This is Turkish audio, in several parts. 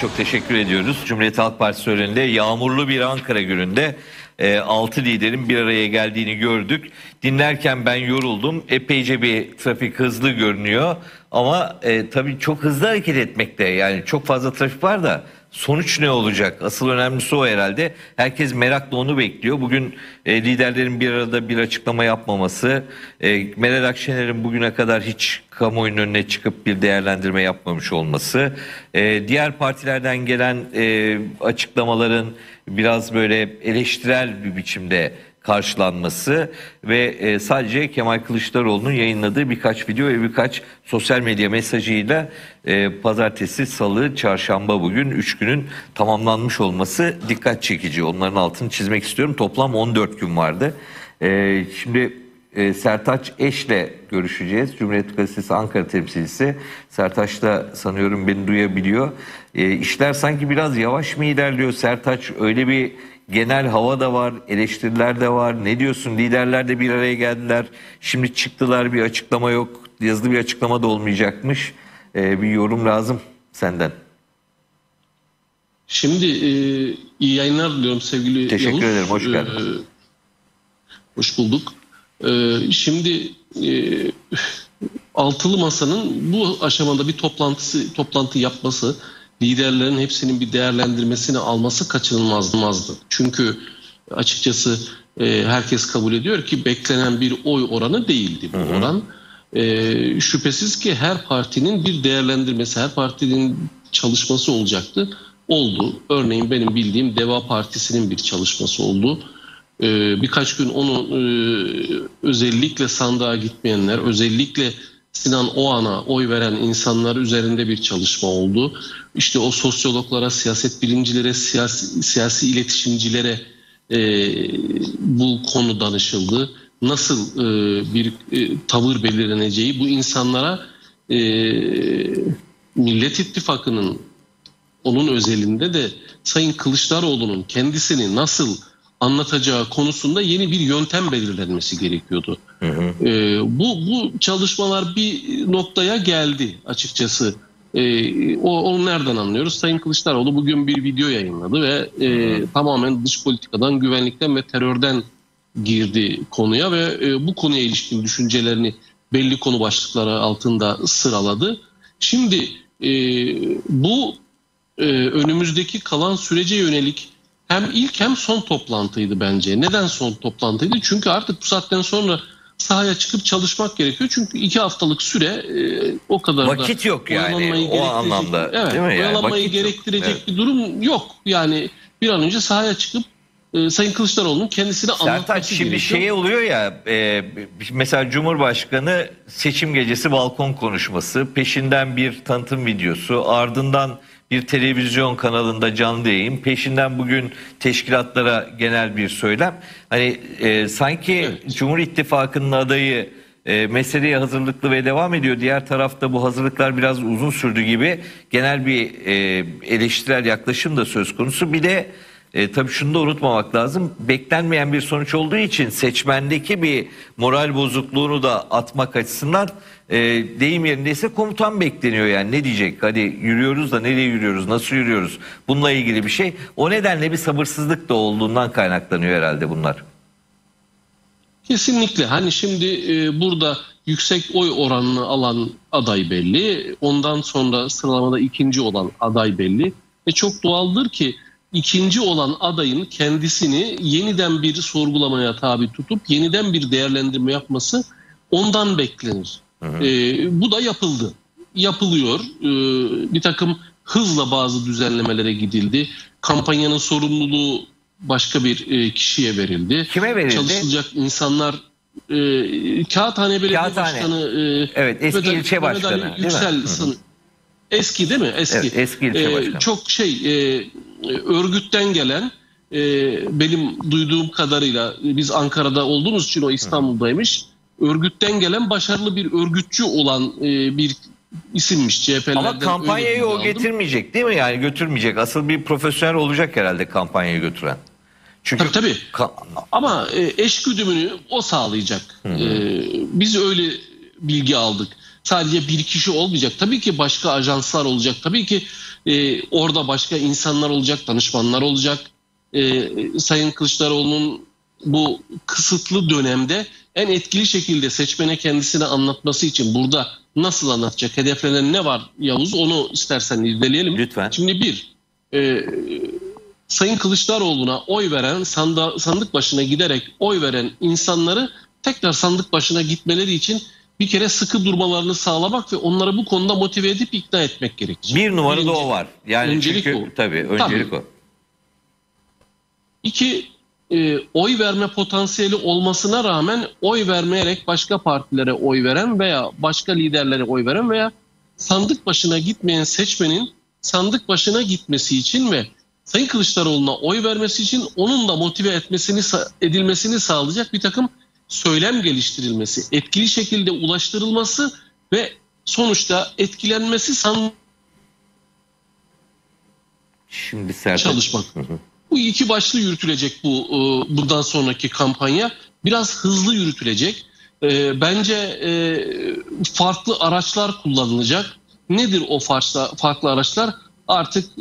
Çok teşekkür ediyoruz. Cumhuriyet Halk Partisi önünde yağmurlu bir Ankara gününde e, 6 liderin bir araya geldiğini gördük. Dinlerken ben yoruldum. Epeyce bir trafik hızlı görünüyor. Ama e, tabii çok hızlı hareket etmekte. Yani çok fazla trafik var da sonuç ne olacak? Asıl önemlisi o herhalde. Herkes merakla onu bekliyor. Bugün e, liderlerin bir arada bir açıklama yapmaması, e, Meral Akşener'in bugüne kadar hiç kamuoyunun önüne çıkıp bir değerlendirme yapmamış olması, e, diğer partilerden gelen e, açıklamaların biraz böyle eleştirel bir biçimde karşılanması ve e, sadece Kemal Kılıçdaroğlu'nun yayınladığı birkaç video ve birkaç sosyal medya mesajıyla e, pazartesi, salı, çarşamba bugün 3 günün tamamlanmış olması dikkat çekici. Onların altını çizmek istiyorum. Toplam 14 gün vardı. E, şimdi e, Sertaç Eş'le görüşeceğiz. Cumhuriyet Gazetesi Ankara temsilcisi. Sertaç da sanıyorum beni duyabiliyor. E, işler sanki biraz yavaş mı ilerliyor Sertaç? Öyle bir genel hava da var, eleştiriler de var. Ne diyorsun? Liderler de bir araya geldiler. Şimdi çıktılar bir açıklama yok. Yazılı bir açıklama da olmayacakmış. E, bir yorum lazım senden. Şimdi e, iyi yayınlar diliyorum sevgili Teşekkür Yavuz. ederim, hoş geldin. E, hoş bulduk. E, şimdi e, altılı masanın bu aşamada bir toplantısı toplantı yapması, liderlerin hepsinin bir değerlendirmesini alması kaçınılmazdı. Çünkü açıkçası e, herkes kabul ediyor ki beklenen bir oy oranı değildi bu oran. E, şüphesiz ki her partinin bir değerlendirmesi, her partinin çalışması olacaktı. Oldu. Örneğin benim bildiğim Deva Partisi'nin bir çalışması oldu. Ee, birkaç gün onu e, özellikle sandığa gitmeyenler, özellikle Sinan Oğan'a oy veren insanlar üzerinde bir çalışma oldu. İşte o sosyologlara, siyaset bilimcilere, siyasi, siyasi iletişimcilere e, bu konu danışıldı. Nasıl e, bir e, tavır belirleneceği bu insanlara e, Millet İttifakı'nın onun özelinde de Sayın Kılıçdaroğlu'nun kendisini nasıl anlatacağı konusunda yeni bir yöntem belirlenmesi gerekiyordu. Hı hı. Ee, bu bu çalışmalar bir noktaya geldi açıkçası. Ee, o onu nereden anlıyoruz? Sayın Kılıçdaroğlu bugün bir video yayınladı ve e, tamamen dış politikadan, güvenlikten ve terörden girdi konuya ve e, bu konuya ilişkin düşüncelerini belli konu başlıkları altında sıraladı. Şimdi e, bu e, önümüzdeki kalan sürece yönelik hem ilk hem son toplantıydı bence. Neden son toplantıydı? Çünkü artık bu saatten sonra sahaya çıkıp çalışmak gerekiyor. Çünkü iki haftalık süre e, o kadar Vakit da yok yani o anlamda. Evet, değil mi? Yani vakit gerektirecek yok. Bir durum yok. Yani bir an önce sahaya çıkıp e, Sayın Kılıçdaroğlu'nun kendisini Sertaç anlatması şimdi gerekiyor. şey oluyor ya e, mesela Cumhurbaşkanı seçim gecesi balkon konuşması peşinden bir tanıtım videosu ardından bir televizyon kanalında canlı yayın peşinden bugün teşkilatlara genel bir söylem hani e, sanki Evet. Cumhur İttifakı'nın adayı e, meseleye hazırlıklı ve devam ediyor. Diğer tarafta bu hazırlıklar biraz uzun sürdü gibi genel bir e, eleştirel yaklaşım da söz konusu. Bir de e, tabii şunu da unutmamak lazım. Beklenmeyen bir sonuç olduğu için seçmendeki bir moral bozukluğunu da atmak açısından e, deyim yerindeyse komutan bekleniyor yani ne diyecek? Hadi yürüyoruz da nereye yürüyoruz? Nasıl yürüyoruz? Bununla ilgili bir şey. O nedenle bir sabırsızlık da olduğundan kaynaklanıyor herhalde bunlar. Kesinlikle. Hani şimdi e, burada yüksek oy oranını alan aday belli. Ondan sonra sıralamada ikinci olan aday belli. E çok doğaldır ki ikinci olan adayın kendisini yeniden bir sorgulamaya tabi tutup yeniden bir değerlendirme yapması ondan beklenir. E, bu da yapıldı. Yapılıyor. E, bir takım hızla bazı düzenlemelere gidildi. Kampanyanın sorumluluğu başka bir e, kişiye verildi. Kime verildi? Çalışılacak insanlar e, Kağıthane Belediye Kağıthane. Başkanı e, Evet, eski Mehmet ilçe Mehmet Ali başkanı, değil mi? Yüksel Hı hı. san- Eski değil mi? Eski. Evet, eski ilçe E, başkanı. Çok şey e, örgütten gelen e, benim duyduğum kadarıyla e, biz Ankara'da olduğumuz için o İstanbul'daymış. Örgütten gelen başarılı bir örgütçü olan e, bir isimmiş CHP'lerden. Ama kampanyayı o getirmeyecek değil mi? Yani götürmeyecek. Asıl bir profesyonel olacak herhalde kampanyayı götüren. Çünkü Tabii tabii. Ama e, eş güdümünü o sağlayacak. E, biz öyle bilgi aldık. Sadece bir kişi olmayacak. Tabii ki başka ajanslar olacak. Tabii ki e, orada başka insanlar olacak, danışmanlar olacak. E, Sayın Kılıçdaroğlu'nun bu kısıtlı dönemde en etkili şekilde seçmene kendisini anlatması için burada nasıl anlatacak, hedeflenen ne var Yavuz onu istersen irdeleyelim. Lütfen. Şimdi bir, e, Sayın Kılıçdaroğlu'na oy veren, sanda, sandık başına giderek oy veren insanları tekrar sandık başına gitmeleri için bir kere sıkı durmalarını sağlamak ve onları bu konuda motive edip ikna etmek gerekir. Bir numarada Birinci. o var. Yani Öncelik çünkü bu. tabii öncelik o. İki, e, oy verme potansiyeli olmasına rağmen oy vermeyerek başka partilere oy veren veya başka liderlere oy veren veya sandık başına gitmeyen seçmenin sandık başına gitmesi için ve Sayın Kılıçdaroğlu'na oy vermesi için onun da motive etmesini edilmesini sağlayacak bir takım söylem geliştirilmesi, etkili şekilde ulaştırılması ve sonuçta etkilenmesi san Şimdi Sertaç. çalışmak. Hı hı. Bu iki başlı yürütülecek bu e, bundan sonraki kampanya. Biraz hızlı yürütülecek. E, Bence e, farklı araçlar kullanılacak. Nedir o farklı, farklı araçlar? Artık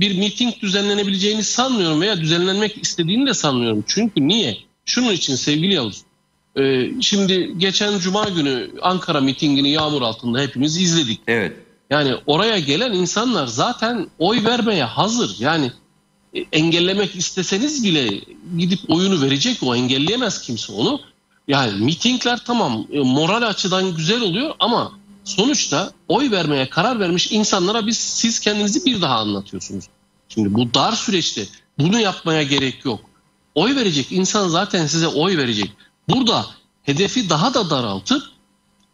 bir miting düzenlenebileceğini sanmıyorum veya düzenlenmek istediğini de sanmıyorum. Çünkü niye? Şunun için sevgili Yavuz. E, Şimdi geçen Cuma günü Ankara mitingini yağmur altında hepimiz izledik. Evet. Yani oraya gelen insanlar zaten oy vermeye hazır. Yani e, engellemek isteseniz bile gidip oyunu verecek o engelleyemez kimse onu. Yani mitingler tamam e, moral açıdan güzel oluyor ama sonuçta oy vermeye karar vermiş insanlara biz siz kendinizi bir daha anlatıyorsunuz. Şimdi bu dar süreçte bunu yapmaya gerek yok. Oy verecek insan zaten size oy verecek. Burada hedefi daha da daraltıp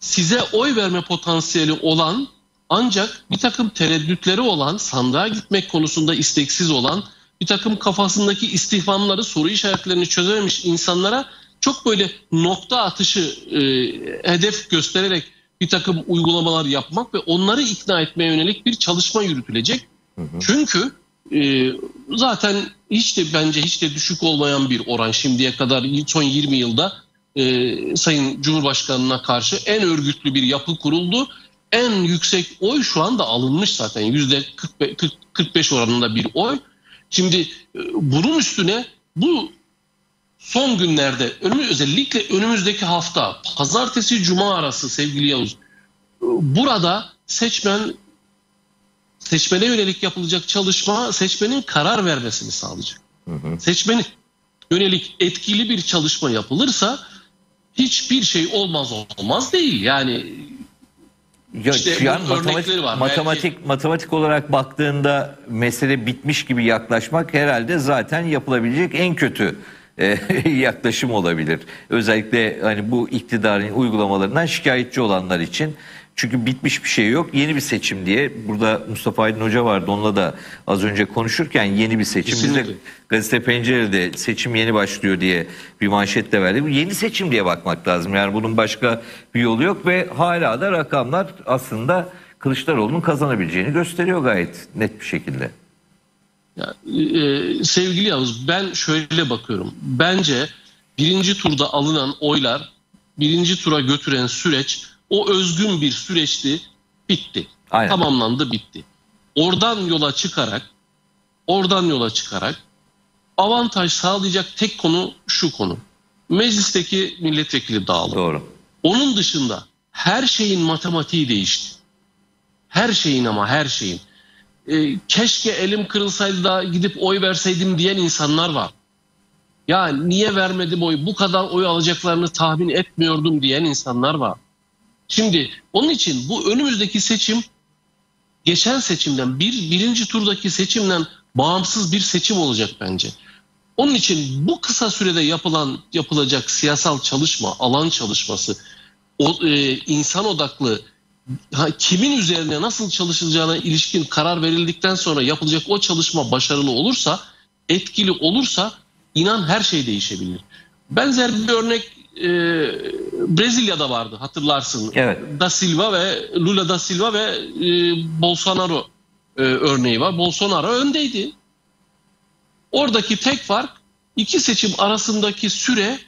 size oy verme potansiyeli olan ancak bir takım tereddütleri olan, sandığa gitmek konusunda isteksiz olan, bir takım kafasındaki istifamları, soru işaretlerini çözememiş insanlara çok böyle nokta atışı e, hedef göstererek bir takım uygulamalar yapmak ve onları ikna etmeye yönelik bir çalışma yürütülecek. Çünkü e, zaten hiç de bence hiç de düşük olmayan bir oran şimdiye kadar son 20 yılda e, Sayın Cumhurbaşkanı'na karşı en örgütlü bir yapı kuruldu. En yüksek oy şu anda alınmış zaten yüzde 45 oranında bir oy. Şimdi e, bunun üstüne bu son günlerde önümüz, özellikle önümüzdeki hafta pazartesi cuma arası sevgili Yavuz e, burada seçmen seçmene yönelik yapılacak çalışma seçmenin karar vermesini sağlayacak. Seçmene yönelik etkili bir çalışma yapılırsa hiçbir şey olmaz olmaz değil. Yani Ya, İşte yani matematik, var. matematik, matematik olarak baktığında mesele bitmiş gibi yaklaşmak herhalde zaten yapılabilecek en kötü e, yaklaşım olabilir. Özellikle hani bu iktidarın uygulamalarından şikayetçi olanlar için. Çünkü bitmiş bir şey yok. Yeni bir seçim diye. Burada Mustafa Aydın Hoca vardı. Onunla da az önce konuşurken yeni bir seçim. Biz de Kesinlikle. gazete pencerede seçim yeni başlıyor diye bir manşetle verdim. Yeni seçim diye bakmak lazım. Yani bunun başka bir yolu yok ve hala da rakamlar aslında Kılıçdaroğlu'nun kazanabileceğini gösteriyor gayet net bir şekilde. Ya, e, sevgili Yavuz ben şöyle bakıyorum. Bence birinci turda alınan oylar birinci tura götüren süreç o özgün bir süreçti bitti. Aynen. Tamamlandı bitti. Oradan yola çıkarak oradan yola çıkarak avantaj sağlayacak tek konu şu konu. Meclisteki milletvekili dağılımı. Doğru. Onun dışında her şeyin matematiği değişti. Her şeyin ama her şeyin. Ee, keşke elim kırılsaydı da gidip oy verseydim diyen insanlar var. Ya niye vermedim oy? Bu kadar oy alacaklarını tahmin etmiyordum diyen insanlar var. Şimdi onun için bu önümüzdeki seçim geçen seçimden bir birinci turdaki seçimden bağımsız bir seçim olacak bence. Onun için bu kısa sürede yapılan yapılacak siyasal çalışma, alan çalışması, o, e, insan odaklı ha, kimin üzerine nasıl çalışılacağına ilişkin karar verildikten sonra yapılacak o çalışma başarılı olursa, etkili olursa inan her şey değişebilir. Benzer bir örnek e, Brezilya'da vardı hatırlarsın. Evet. Da Silva ve Lula da Silva ve e, Bolsonaro e, örneği var. Bolsonaro öndeydi. Oradaki tek fark iki seçim arasındaki süre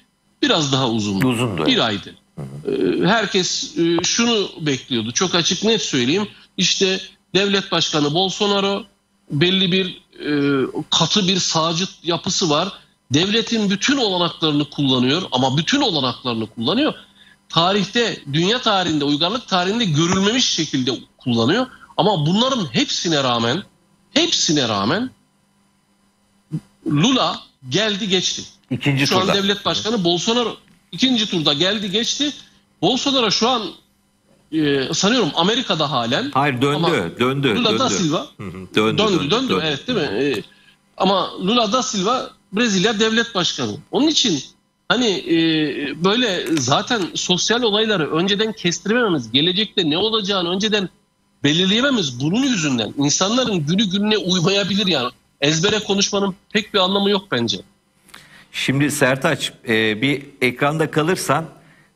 biraz daha uzundu. Uzundu, Bir aydı. Ee, herkes e, şunu bekliyordu. Çok açık net söyleyeyim. İşte devlet başkanı Bolsonaro belli bir e, katı bir sağcı yapısı var. Devletin bütün olanaklarını kullanıyor ama bütün olanaklarını kullanıyor. Tarihte, dünya tarihinde, uygarlık tarihinde görülmemiş şekilde kullanıyor. Ama bunların hepsine rağmen, hepsine rağmen Lula geldi geçti. İkinci Şu turda. an devlet başkanı Bolsonaro ikinci turda geldi geçti. Bolsonaro şu an e, sanıyorum Amerika'da halen. Hayır döndü, Ama döndü, Lula döndü. da Silva Hı hı, döndü, döndü, döndü, evet değil mi? E, ama Lula da Silva Brezilya devlet başkanı. Onun için hani e, böyle zaten sosyal olayları önceden kestirememiz, gelecekte ne olacağını önceden belirleyememiz bunun yüzünden. İnsanların günü gününe uymayabilir yani. Ezbere konuşmanın pek bir anlamı yok bence. Şimdi Sertaç e, bir ekranda kalırsan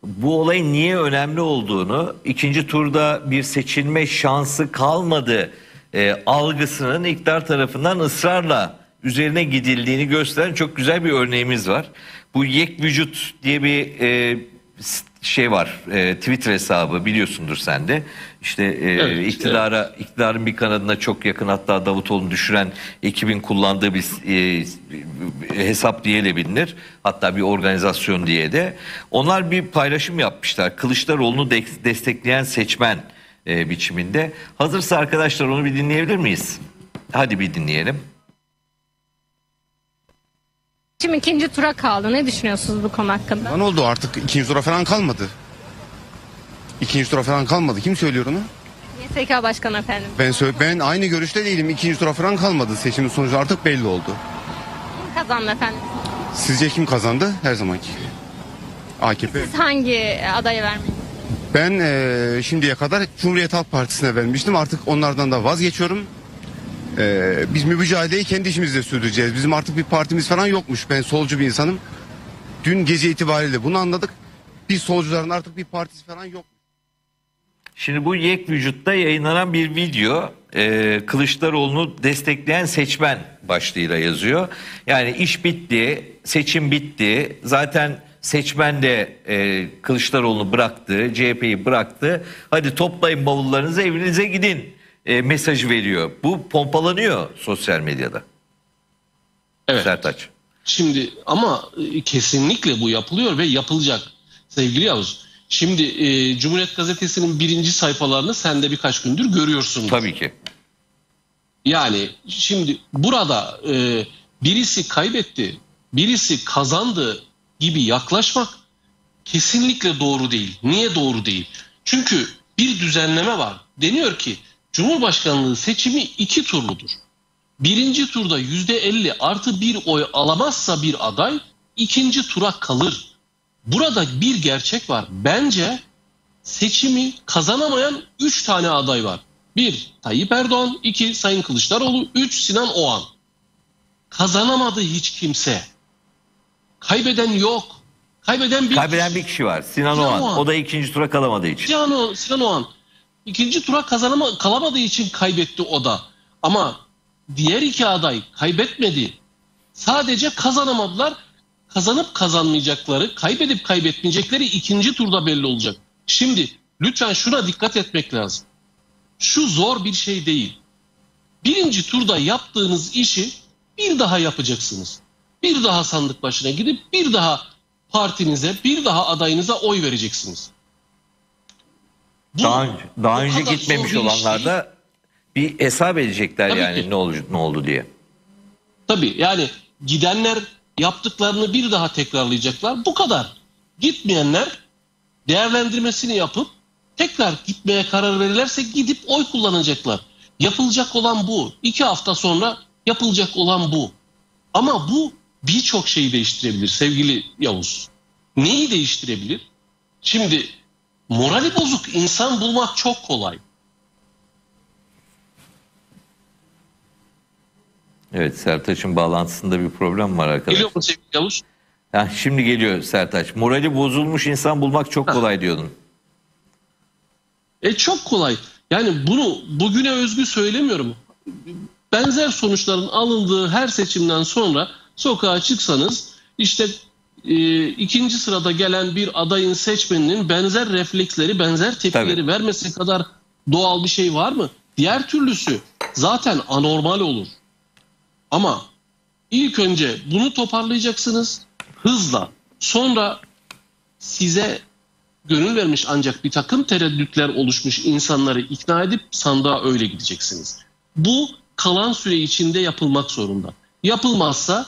bu olayın niye önemli olduğunu ikinci turda bir seçilme şansı kalmadı e, algısının iktidar tarafından ısrarla üzerine gidildiğini gösteren çok güzel bir örneğimiz var. Bu Yek Vücut diye bir e, şey var e, Twitter hesabı biliyorsundur sen de. İşte e, Evet, iktidara iktidarın bir kanadına çok yakın hatta Davutoğlu'nu düşüren ekibin kullandığı bir e, hesap diye de bilinir. Hatta bir organizasyon diye de. Onlar bir paylaşım yapmışlar. Kılıçdaroğlu'nu de- destekleyen seçmen e, biçiminde. Hazırsa arkadaşlar onu bir dinleyebilir miyiz? Hadi bir dinleyelim. Şimdi ikinci tura kaldı. Ne düşünüyorsunuz bu konu hakkında? Ne oldu artık ikinci tura falan kalmadı. İkinci tura falan kalmadı. Kim söylüyor onu? YSK Başkanı efendim. Ben söyle ben aynı görüşte değilim. İkinci tura falan kalmadı. Seçimin sonucu artık belli oldu. Kim kazandı efendim? Sizce kim kazandı? Her zamanki. AKP. Siz hangi adaya vermeyi? Ben eee, şimdiye kadar Cumhuriyet Halk Partisi'ne vermiştim. Artık onlardan da vazgeçiyorum. Eee, biz mücadeleyi kendi işimizde sürdüreceğiz. Bizim artık bir partimiz falan yokmuş. Ben solcu bir insanım. Dün gece itibariyle bunu anladık. Biz solcuların artık bir partisi falan yok. Şimdi bu Yek Vücut'ta yayınlanan bir video e, Kılıçdaroğlu'nu destekleyen seçmen başlığıyla yazıyor. Yani iş bitti, seçim bitti. Zaten seçmen de e, Kılıçdaroğlu'nu bıraktı, CHP'yi bıraktı. Hadi toplayın bavullarınızı evinize gidin e, mesajı veriyor. Bu pompalanıyor sosyal medyada. Evet. Sertaç. Şimdi ama e, kesinlikle bu yapılıyor ve yapılacak sevgili Yavuz. Şimdi e, Cumhuriyet Gazetesi'nin birinci sayfalarını sen de birkaç gündür görüyorsun. Tabii ki. Yani şimdi burada e, birisi kaybetti, birisi kazandı gibi yaklaşmak kesinlikle doğru değil. Niye doğru değil? Çünkü bir düzenleme var. Deniyor ki Cumhurbaşkanlığı seçimi iki turludur. Birinci turda yüzde elli artı bir oy alamazsa bir aday ikinci tura kalır. Burada bir gerçek var. Bence seçimi kazanamayan 3 tane aday var. 1 Tayyip Erdoğan, 2 Sayın Kılıçdaroğlu, 3 Sinan Oğan. Kazanamadı hiç kimse. Kaybeden yok. Kaybeden bir Kaybeden bir kişi var Sinan Sinan Oğan. Oğan. O da ikinci tura kalamadığı için. Sinan Oğan, Sinan Oğan ikinci tura kazanama, kalamadığı için kaybetti o da. Ama diğer iki aday kaybetmedi. Sadece kazanamadılar. Kazanıp kazanmayacakları, kaybedip kaybetmeyecekleri ikinci turda belli olacak. Şimdi lütfen şuna dikkat etmek lazım. Şu zor bir şey değil. Birinci turda yaptığınız işi bir daha yapacaksınız. Bir daha sandık başına gidip bir daha partinize, bir daha adayınıza oy vereceksiniz. Bu Daha önce, daha önce gitmemiş olanlar da bir hesap edecekler Tabii yani ki. ne oldu ne oldu diye. Tabii yani gidenler yaptıklarını bir daha tekrarlayacaklar. Bu kadar. Gitmeyenler değerlendirmesini yapıp tekrar gitmeye karar verirlerse gidip oy kullanacaklar. Yapılacak olan bu. İki hafta sonra yapılacak olan bu. Ama bu birçok şeyi değiştirebilir sevgili Yavuz. Neyi değiştirebilir? Şimdi morali bozuk insan bulmak çok kolay. Evet Sertaç'ın bağlantısında bir problem var arkadaşlar. Geliyor mu sevgili Yavuz? Ha, şimdi geliyor Sertaç. Morali bozulmuş insan bulmak çok kolay diyordun. E çok kolay. Yani bunu bugüne özgü söylemiyorum. Benzer sonuçların alındığı her seçimden sonra sokağa çıksanız işte e, ikinci sırada gelen bir adayın seçmeninin benzer refleksleri, benzer tepkileri Tabii. vermesi kadar doğal bir şey var mı? Diğer türlüsü zaten anormal olur. Ama ilk önce bunu toparlayacaksınız hızla. Sonra size gönül vermiş ancak bir takım tereddütler oluşmuş insanları ikna edip sandığa öyle gideceksiniz. Bu kalan süre içinde yapılmak zorunda. Yapılmazsa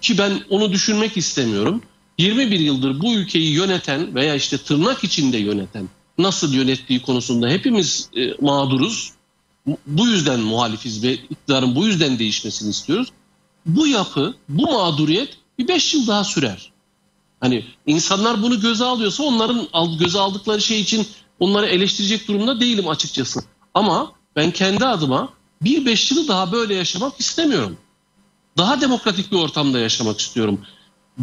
ki ben onu düşünmek istemiyorum. 21 yıldır bu ülkeyi yöneten veya işte tırnak içinde yöneten nasıl yönettiği konusunda hepimiz e, mağduruz. Bu yüzden muhalifiz ve iktidarın bu yüzden değişmesini istiyoruz. Bu yapı, bu mağduriyet bir 5 yıl daha sürer. Hani insanlar bunu göze alıyorsa onların göze aldıkları şey için onları eleştirecek durumda değilim açıkçası. Ama ben kendi adıma bir beş yılı daha böyle yaşamak istemiyorum. Daha demokratik bir ortamda yaşamak istiyorum.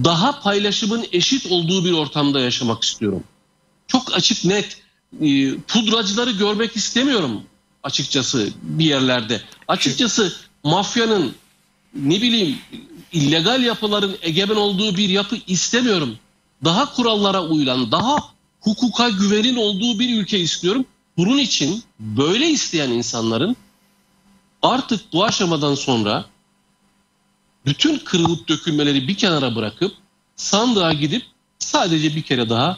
Daha paylaşımın eşit olduğu bir ortamda yaşamak istiyorum. Çok açık net e, pudracıları görmek istemiyorum açıkçası bir yerlerde. Açıkçası mafyanın ne bileyim illegal yapıların egemen olduğu bir yapı istemiyorum. Daha kurallara uyulan, daha hukuka güvenin olduğu bir ülke istiyorum. Bunun için böyle isteyen insanların artık bu aşamadan sonra bütün kırılıp dökülmeleri bir kenara bırakıp sandığa gidip sadece bir kere daha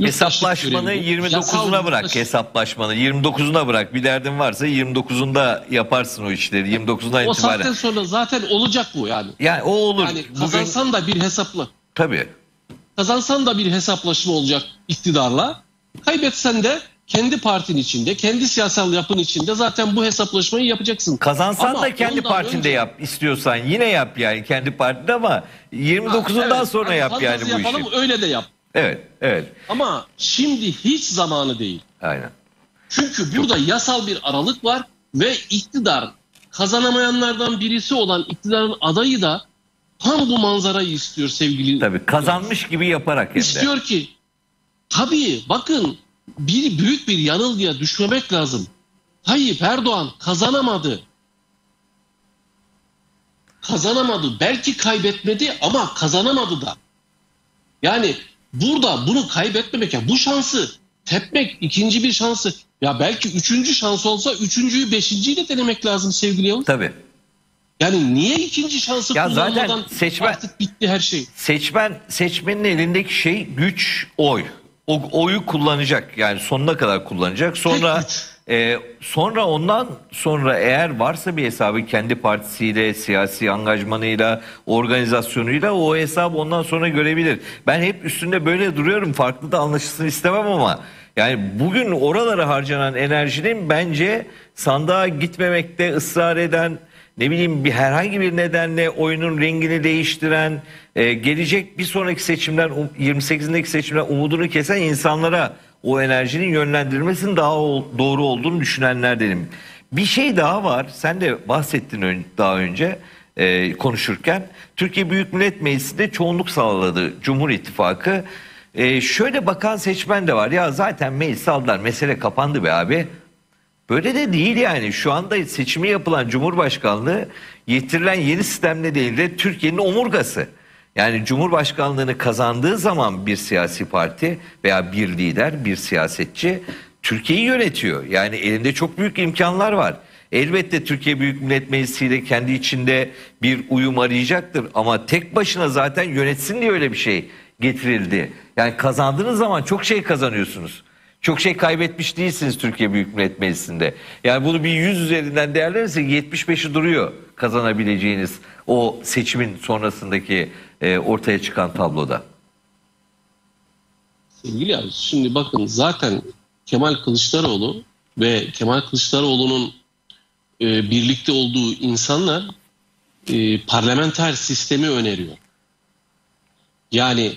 Hesaplaşmanı görevini, yasal 29'una bırak hesaplaşmanı. 29'una bırak. Bir derdin varsa 29'unda yaparsın o işleri. 29'undan O itibaren. saatten sonra zaten olacak bu yani. Yani o olur. Yani Bugün kazansan da bir hesapla. tabii. Kazansan da bir hesaplaşma olacak iktidarla. Kaybetsen de kendi partin içinde, kendi siyasal yapın içinde zaten bu hesaplaşmayı yapacaksın. Kazansan Ama da kendi partinde önce- yap istiyorsan. Yine yap yani kendi partide ama 29'undan Evet, sonra hani yap yani bu işi. yapalım, öyle de yap. Evet, evet. Ama şimdi hiç zamanı değil. Aynen. Çünkü burada yasal bir aralık var ve iktidar kazanamayanlardan birisi olan iktidarın adayı da tam bu manzarayı istiyor sevgili. Tabii kazanmış gibi yaparak hem de. İstiyor ki tabii bakın bir büyük bir yanılgıya düşmemek lazım. Tayyip Erdoğan kazanamadı. Kazanamadı. Belki kaybetmedi ama kazanamadı da. Yani burada bunu kaybetmemek ya bu şansı tepmek ikinci bir şansı ya belki üçüncü şans olsa üçüncüyü beşinciyle denemek lazım sevgili Yavuz. Tabii. Yani niye ikinci şansı Ya zaten kullanmadan seçmen- artık bitti her şey. Seçmen seçmenin elindeki şey güç, oy. O oyu kullanacak. Yani sonuna kadar kullanacak. Sonra e, sonra ondan sonra eğer varsa bir hesabı kendi partisiyle, siyasi angajmanıyla, organizasyonuyla o hesabı ondan sonra görebilir. Ben hep üstünde böyle duruyorum. Farklı da anlaşılsın istemem ama yani bugün oralara harcanan enerjinin bence sandığa gitmemekte ısrar eden ne bileyim bir herhangi bir nedenle oyunun rengini değiştiren, e, gelecek bir sonraki seçimden um- 28'indeki seçimden umudunu kesen insanlara o enerjinin yönlendirilmesinin daha doğru olduğunu düşünenlerdenim. Bir şey daha var. Sen de bahsettin daha önce e, konuşurken. Türkiye Büyük Millet Meclisi'nde çoğunluk sağladı Cumhur İttifakı. E, şöyle bakan seçmen de var. Ya zaten meclis aldılar. Mesele kapandı be abi. Böyle de değil yani. Şu anda seçimi yapılan Cumhurbaşkanlığı yetirilen yeni sistemle değil de Türkiye'nin omurgası. Yani Cumhurbaşkanlığını kazandığı zaman bir siyasi parti veya bir lider, bir siyasetçi Türkiye'yi yönetiyor. Yani elinde çok büyük imkanlar var. Elbette Türkiye Büyük Millet Meclisi ile kendi içinde bir uyum arayacaktır ama tek başına zaten yönetsin diye öyle bir şey getirildi. Yani kazandığınız zaman çok şey kazanıyorsunuz. Çok şey kaybetmiş değilsiniz Türkiye Büyük Millet Meclisi'nde. Yani bunu bir 100 üzerinden değerlenirsek 75'i duruyor kazanabileceğiniz o seçimin sonrasındaki e, ortaya çıkan tabloda. Sevgili abi şimdi bakın zaten Kemal Kılıçdaroğlu ve Kemal Kılıçdaroğlu'nun e, birlikte olduğu insanlar e, parlamenter sistemi öneriyor. Yani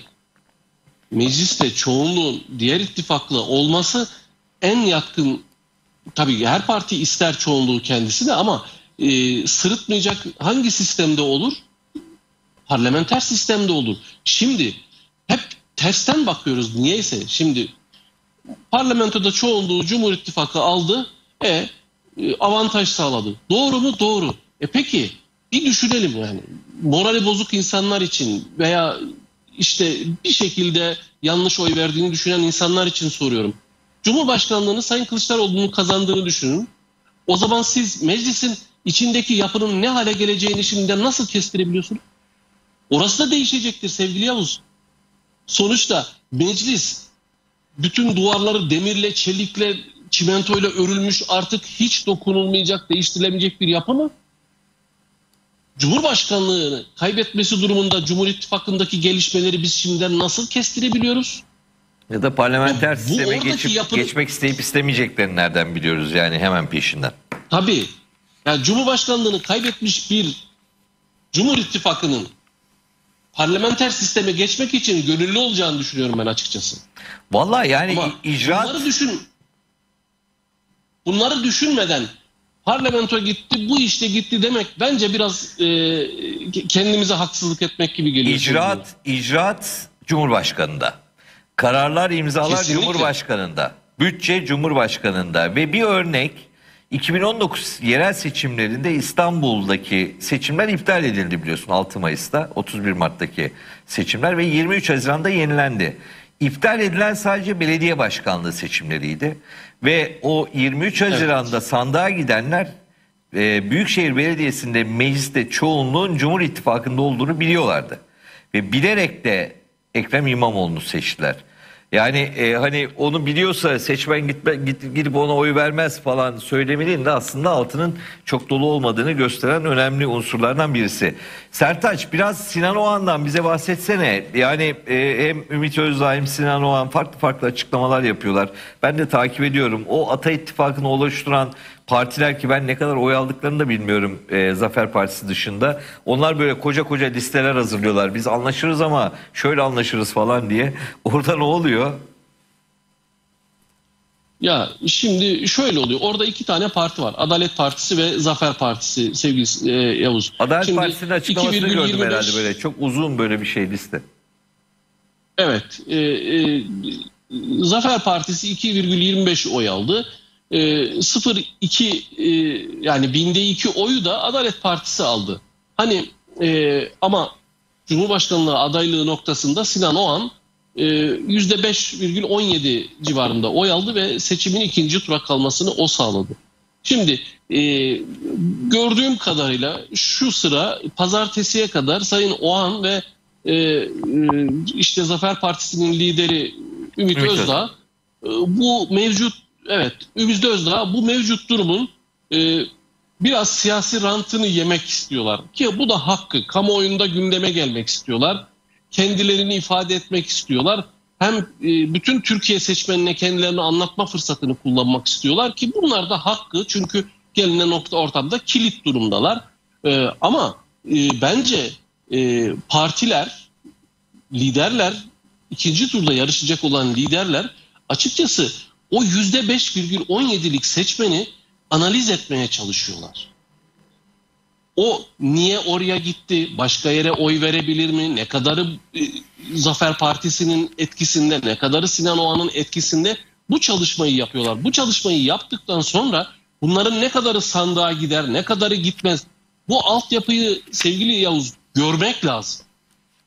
mecliste çoğunluğun diğer ittifakla olması en yatkın tabii her parti ister çoğunluğu kendisi de ama e, sırıtmayacak hangi sistemde olur? Parlamenter sistemde olur. Şimdi hep tersten bakıyoruz niyeyse. Şimdi parlamentoda çoğunluğu Cumhur İttifakı aldı. E, e, avantaj sağladı. Doğru mu? Doğru. E peki bir düşünelim yani. Morali bozuk insanlar için veya işte bir şekilde yanlış oy verdiğini düşünen insanlar için soruyorum. Cumhurbaşkanlığını Sayın Kılıçdaroğlu'nun kazandığını düşünün. O zaman siz meclisin içindeki yapının ne hale geleceğini şimdiden nasıl kestirebiliyorsunuz? Orası da değişecektir sevgili Yavuz. Sonuçta meclis bütün duvarları demirle, çelikle, çimentoyla örülmüş artık hiç dokunulmayacak, değiştirilemeyecek bir yapı mı? Cumhurbaşkanlığını kaybetmesi durumunda Cumhur İttifakı'ndaki gelişmeleri biz şimdiden nasıl kestirebiliyoruz? Ya da parlamenter Bu sisteme geçip, yapının- geçmek isteyip istemeyeceklerini nereden biliyoruz yani hemen peşinden. Tabii. Yani Cumhurbaşkanlığını kaybetmiş bir Cumhur İttifakı'nın parlamenter sisteme geçmek için gönüllü olacağını düşünüyorum ben açıkçası. Vallahi yani Ama icraat bunları düşün. Bunları düşünmeden parlamento gitti, bu işte gitti demek bence biraz e, kendimize haksızlık etmek gibi geliyor. icraat icraat Cumhurbaşkanı'nda. Kararlar imzalar Kesinlikle. Cumhurbaşkanı'nda. Bütçe Cumhurbaşkanı'nda ve bir örnek 2019 yerel seçimlerinde İstanbul'daki seçimler iptal edildi biliyorsun 6 Mayıs'ta 31 Mart'taki seçimler ve 23 Haziran'da yenilendi. İptal edilen sadece belediye başkanlığı seçimleriydi ve o 23 Haziran'da sandığa gidenler e, Büyükşehir Belediyesi'nde mecliste çoğunluğun Cumhur İttifakı'nda olduğunu biliyorlardı. Ve bilerek de Ekrem İmamoğlu'nu seçtiler. Yani e, hani onu biliyorsa seçmen gitme, git, gidip ona oy vermez falan söylemenin de aslında altının çok dolu olmadığını gösteren önemli unsurlardan birisi. Sertaç biraz Sinan Oğan'dan bize bahsetsene. Yani e, hem Ümit Özdağ hem Sinan Oğan farklı farklı açıklamalar yapıyorlar. Ben de takip ediyorum. O Ata İttifakı'nı oluşturan partiler ki ben ne kadar oy aldıklarını da bilmiyorum e, Zafer Partisi dışında. Onlar böyle koca koca listeler hazırlıyorlar. Biz anlaşırız ama şöyle anlaşırız falan diye. Orada ne oluyor? Ya şimdi şöyle oluyor. Orada iki tane parti var. Adalet Partisi ve Zafer Partisi sevgili e, Yavuz. Adalet Şimdi Partisi'nin açıklamasını gördüm 2,25 herhalde böyle. Çok uzun böyle bir şey liste. Evet. e, e, Zafer Partisi 2,25 oy aldı. E, 0,2 e, yani binde 2 oyu da Adalet Partisi aldı. Hani e, ama Cumhurbaşkanlığı adaylığı noktasında Sinan Oğan e, %5,17 civarında oy aldı ve seçimin ikinci tura kalmasını o sağladı. Şimdi e, gördüğüm kadarıyla şu sıra pazartesiye kadar Sayın Oğan ve e, e, işte Zafer Partisi'nin lideri Ümit, Ümit Özdağ e, bu mevcut evet Ümit Özdağ bu mevcut durumun e, biraz siyasi rantını yemek istiyorlar. Ki bu da hakkı kamuoyunda gündeme gelmek istiyorlar. Kendilerini ifade etmek istiyorlar. Hem e, bütün Türkiye seçmenine kendilerini anlatma fırsatını kullanmak istiyorlar ki bunlar da hakkı çünkü gelinen nokta ortamda kilit durumdalar. E, ama e, bence e, partiler liderler ikinci turda yarışacak olan liderler açıkçası o yüzde 5,17'lik seçmeni analiz etmeye çalışıyorlar. O niye oraya gitti? Başka yere oy verebilir mi? Ne kadarı e, Zafer Partisi'nin etkisinde, ne kadarı Sinan Oğan'ın etkisinde bu çalışmayı yapıyorlar. Bu çalışmayı yaptıktan sonra bunların ne kadarı sandığa gider, ne kadarı gitmez. Bu altyapıyı sevgili Yavuz görmek lazım.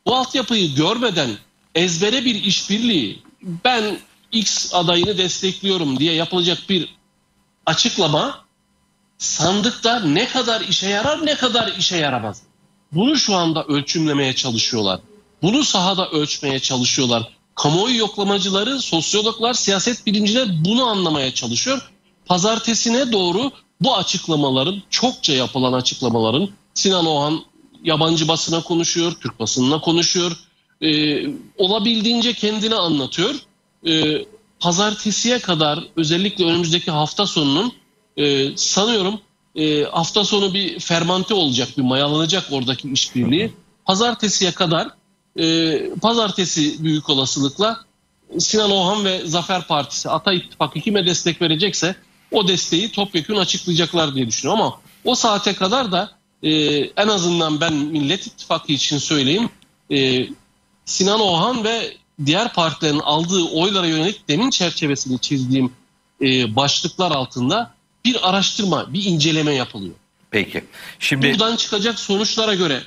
Bu altyapıyı görmeden ezbere bir işbirliği ben X adayını destekliyorum diye yapılacak bir açıklama sandıkta ne kadar işe yarar ne kadar işe yaramaz. Bunu şu anda ölçümlemeye çalışıyorlar. Bunu sahada ölçmeye çalışıyorlar. Kamuoyu yoklamacıları, sosyologlar, siyaset bilimciler bunu anlamaya çalışıyor. Pazartesine doğru bu açıklamaların, çokça yapılan açıklamaların Sinan Oğan yabancı basına konuşuyor, Türk basınına konuşuyor. Ee, olabildiğince kendini anlatıyor. Ee, pazartesiye kadar özellikle önümüzdeki hafta sonunun e, sanıyorum e, hafta sonu bir fermante olacak, bir mayalanacak oradaki işbirliği. Pazartesiye kadar e, pazartesi büyük olasılıkla Sinan Oğan ve Zafer Partisi, Ata İttifakı kime destek verecekse o desteği topyekun açıklayacaklar diye düşünüyorum ama o saate kadar da e, en azından ben Millet İttifakı için söyleyeyim e, Sinan Oğan ve diğer partilerin aldığı oylara yönelik demin çerçevesini çizdiğim e, başlıklar altında bir araştırma, bir inceleme yapılıyor. Peki. Şimdi Buradan çıkacak sonuçlara göre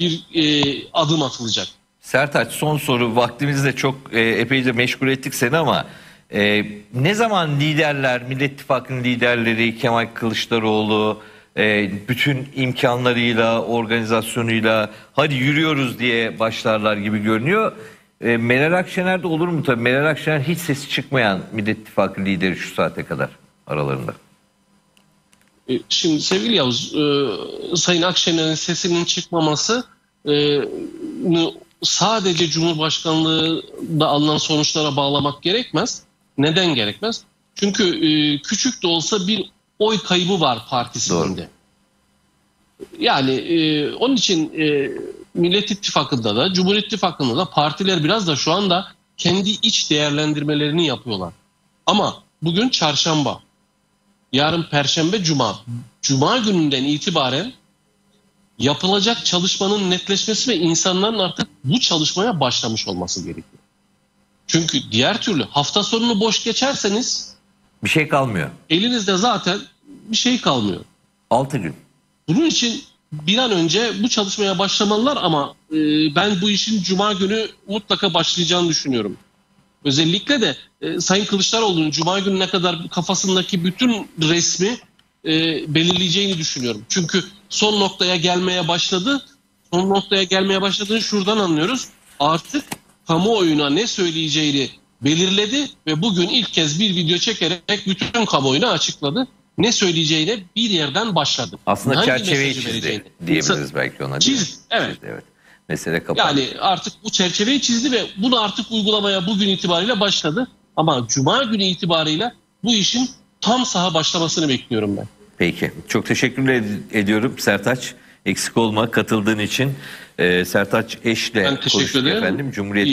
bir e, adım atılacak. Sertaç son soru vaktimizi de çok e, epeyce meşgul ettik seni ama e, ne zaman liderler Millet İttifakı'nın liderleri Kemal Kılıçdaroğlu e, bütün imkanlarıyla organizasyonuyla hadi yürüyoruz diye başlarlar gibi görünüyor. E, Meral Akşener de olur mu tabii Meral Akşener hiç sesi çıkmayan Millet İttifakı lideri şu saate kadar aralarında. E, Şimdi sevgili Yavuz, e, Sayın Akşener'in sesinin çıkmaması e, sadece Cumhurbaşkanlığında alınan sonuçlara bağlamak gerekmez. Neden gerekmez? Çünkü e, küçük de olsa bir oy kaybı var partisinde. Yani e, onun için e, Millet İttifakı'nda da Cumhur İttifakı'nda da partiler biraz da şu anda kendi iç değerlendirmelerini yapıyorlar. Ama bugün çarşamba. Yarın perşembe cuma. Cuma gününden itibaren yapılacak çalışmanın netleşmesi ve insanların artık bu çalışmaya başlamış olması gerekiyor. Çünkü diğer türlü hafta sonunu boş geçerseniz Bir şey kalmıyor. elinizde zaten bir şey kalmıyor. 6 gün. Bunun için bir an önce bu çalışmaya başlamalılar ama e, ben bu işin cuma günü mutlaka başlayacağını düşünüyorum. Özellikle de e, Sayın Kılıçdaroğlu'nun cuma gününe kadar kafasındaki bütün resmi e, belirleyeceğini düşünüyorum. Çünkü son noktaya gelmeye başladı. Son noktaya gelmeye başladığını şuradan anlıyoruz. Artık kamuoyuna ne söyleyeceğini belirledi ve bugün ilk kez bir video çekerek bütün kamuoyuna açıkladı. Ne söyleyeceğine bir yerden başladı. Aslında Hangi çerçeveyi çizdi vereceğini. diyebiliriz belki ona. değil mi? Çiz, evet. Çizdi, evet. Mesele kapandı. Yani artık bu çerçeveyi çizdi ve bunu artık uygulamaya bugün itibariyle başladı. Ama cuma günü itibariyle bu işin tam saha başlamasını bekliyorum ben. Peki. Çok teşekkür ed- ediyorum Sertaç. Eksik olma katıldığın için. Ee, Sertaç Eş'le konuştuk ederim. efendim. Cumhuriyet.